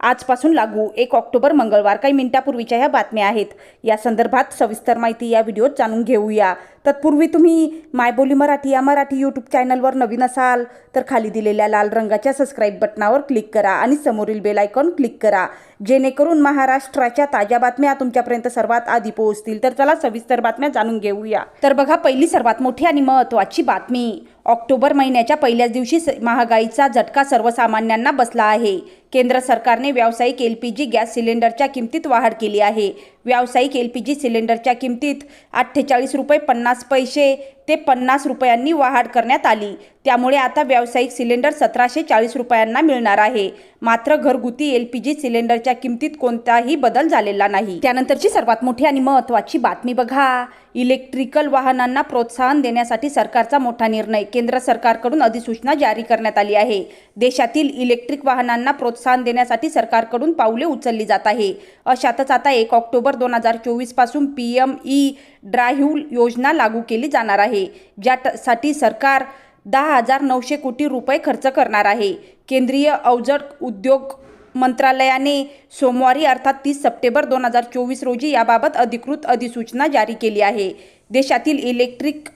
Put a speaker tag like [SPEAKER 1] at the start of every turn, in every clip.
[SPEAKER 1] आजपासून लागू. एक ऑक्टोबर मंगळवार. काही मिनिटापूर्वीच्या ह्या बातम्या आहेत. या संदर्भात सविस्तर माहिती या व्हिडिओत जाणून घेऊया. तत्पूर्वी तुम्ही मायबोली मराठी या मराठी यूट्यूब चॅनलवर नवीन असाल तर खाली दिलेल्या लाल रंगाच्या सबस्क्राईब बटनावर क्लिक करा आणि समोरील बेल आयकॉन क्लिक करा. जेणेकरून महाराष्ट्राच्या ताज्या बातम्या तुमच्यापर्यंत सर्वात आधी पोहोचतील. तर चला सविस्तर बातम्या जाणून घेऊया. तर बघा पहिली सर्वात मोठी आणि महत्त्वाची बातमी. ऑक्टोबर महिन्याच्या पहिल्याच दिवशी स- महागाईचा झटका सर्वसामान्यांना बसला आहे. केंद्र सरकारने व्यावसायिक एल पी जी गॅस सिलेंडरच्या किमतीत वाढ केली आहे. व्यावसायिक एल पी जी सिलेंडरच्या किमतीत अठ्ठेचाळीस रुपये पन्नास पैसे ते पन्नास रुपयांनी वाढ करण्यात आली. त्यामुळे आता व्यावसायिक सिलेंडर सतराशे चाळीस रुपयांना मिळणार आहे. मात्र घरगुती एल पी जी सिलेंडरच्या किमतीत कोणताही बदल झालेला नाही. त्यानंतरची सर्वात मोठी आणि महत्त्वाची बातमी बघा. इलेक्ट्रिकल वाहनांना प्रोत्साहन देण्यासाठी सरकारचा मोठा निर्णय. केंद्र सरकारकडून अधिसूचना जारी करण्यात आली आहे. देशातील इलेक्ट्रिक वाहनांना प्रोत्साहन देण्यासाठी सरकारकडून पावले उचलली जात आहे. अशातच आता एक ऑक्टोबर दोन हजार चोवीसपासून पी एम ई ड्राईव्ह योजना लागू केली जाणार आहे ज्यासाठी सरकार दहा हजार नऊशे कोटी रुपये खर्च करणार आहे. केंद्रीय अवजड उद्योग मंत्रालयाने सोमवारी अर्थात तीस सप्टेंबर दोन हजार चोवीस रोजी याबाबत अधिकृत अधिसूचना जारी केली आहे. देशातील इलेक्ट्रिक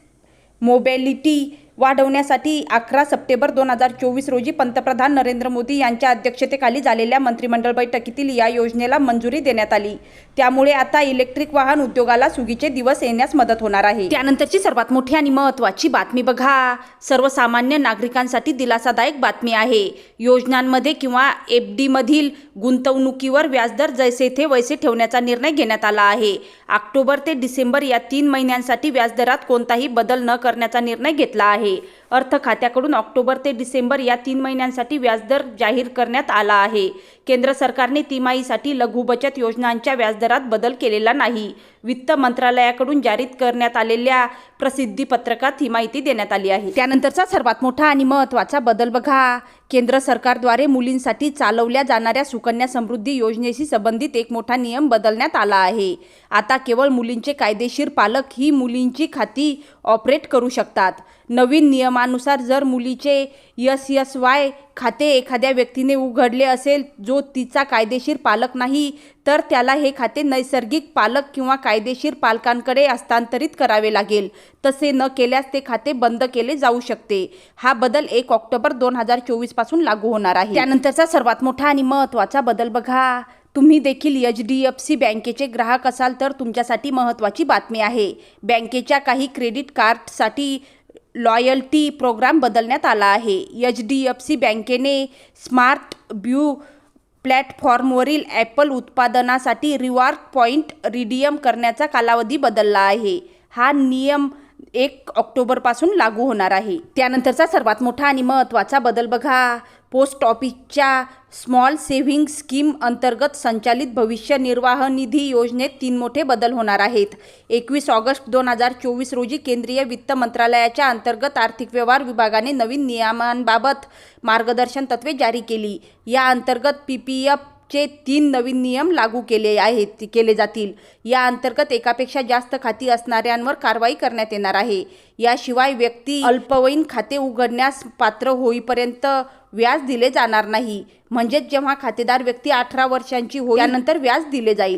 [SPEAKER 1] मोबॅलिटी वाढवण्यासाठी अकरा सप्टेंबर दोन हजार चोवीस रोजी पंतप्रधान नरेंद्र मोदी यांच्या अध्यक्षतेखाली झालेल्या मंत्रिमंडळ बैठकीतील या योजनेला मंजुरी देण्यात आली. त्यामुळे आता इलेक्ट्रिक वाहन उद्योगाला सुगीचे दिवस येण्यास मदत होणार आहे. त्यानंतरची सर्वात मोठी आणि महत्त्वाची बातमी बघा. सर्वसामान्य नागरिकांसाठी दिलासादायक बातमी आहे. योजनांमध्ये किंवा एफ डीमधील गुंतवणुकीवर व्याजदर जैसे थे वैसे ठेवण्याचा निर्णय घेण्यात आला आहे. ऑक्टोबर ते डिसेंबर या तीन महिन्यांसाठी व्याजदरात कोणताही बदल न करण्याचा निर्णय घेतला आहे. अर्थ खात्याकडून ऑक्टोबर ते डिसेंबर या तीन महिन्यांसाठी व्याजदर जाहीर करण्यात आला आहे. केंद्र सरकारने तिमाहीसाठी लघु बचत योजनांच्या व्याजदरात बदल केलेला नाही. वित्त मंत्रालयाकडून जारी करण्यात आलेल्या प्रसिद्धी पत्रकात ही माहिती देण्यात आली आहे. त्यानंतरचा सर्वात मोठा आणि महत्त्वाचा बदल बघा. केंद्र सरकारद्वारे मुलींसाठी चालवल्या जाणाऱ्या सुकन्या समृद्धी योजनेशी संबंधित एक मोठा नियम बदलण्यात आला आहे. आता केवळ मुलींचे कायदेशीर पालक ही मुलींची खाती ऑपरेट करू शकतात. नवीन नियमा नियमानुसार जर मुलीचे यस यस वाय खाते एखाद्या व्यक्तीने उघडले असेल जो तिचा कायदेशीर पालक नाही तर त्याला हे खाते नैसर्गिक पालक किंवा कायदेशीर पालकांकडे हस्तांतरित करावे लागेल. तसे न केल्यास ते खाते बंद केले जाऊ शकते. हा बदल एक ऑक्टोबर दोन हजार चोवीसपासून लागू होणार आहे. त्यानंतरचा सर्वात मोठा आणि महत्त्वाचा बदल बघा. तुम्ही देखील एच डी एफ सी बँकेचे ग्राहक असाल तर तुमच्यासाठी महत्त्वाची बातमी आहे. बँकेच्या काही क्रेडिट कार्डसाठी लॉयल्टी प्रोग्राम बदलण्यात आला आहे. एच डी एफ सी बँकेने स्मार्ट ब्यू प्लॅटफॉर्मवरील ॲपल उत्पादनासाठी रिवॉर्ड पॉईंट रिडीयम करण्याचा कालावधी बदलला आहे. हा नियम एक ऑक्टोबरपासून लागू होणार आहे. त्यानंतरचा सर्वात मोठा आणि महत्त्वाचा बदल बघा. पोस्ट ऑफिसच्या स्मॉल सेव्हिंग स्कीम अंतर्गत संचालित भविष्य निर्वाह निधी योजनेत तीन मोठे बदल होणार आहेत. एकवीस ऑगस्ट दोन हजार चोवीस रोजी केंद्रीय वित्त मंत्रालयाच्या अंतर्गत आर्थिक व्यवहार विभागाने नवीन नियमांबाबत मार्गदर्शन तत्वे जारी केली. या अंतर्गत पी पी एफ चे तीन नवीन नियम लागू केले आहेत केले जातील. या अंतर्गत एकापेक्षा जास्त खाती असणाऱ्यांवर कारवाई करण्यात येणार आहे. याशिवाय व्यक्ती अल्पवयीन खाते उघडण्यास पात्र होईपर्यंत व्याज दिले जाणार नाही. म्हणजेच जेव्हा खातेदार व्यक्ती अठरा वर्षांची हो त्यानंतर व्याज दिले जाईल.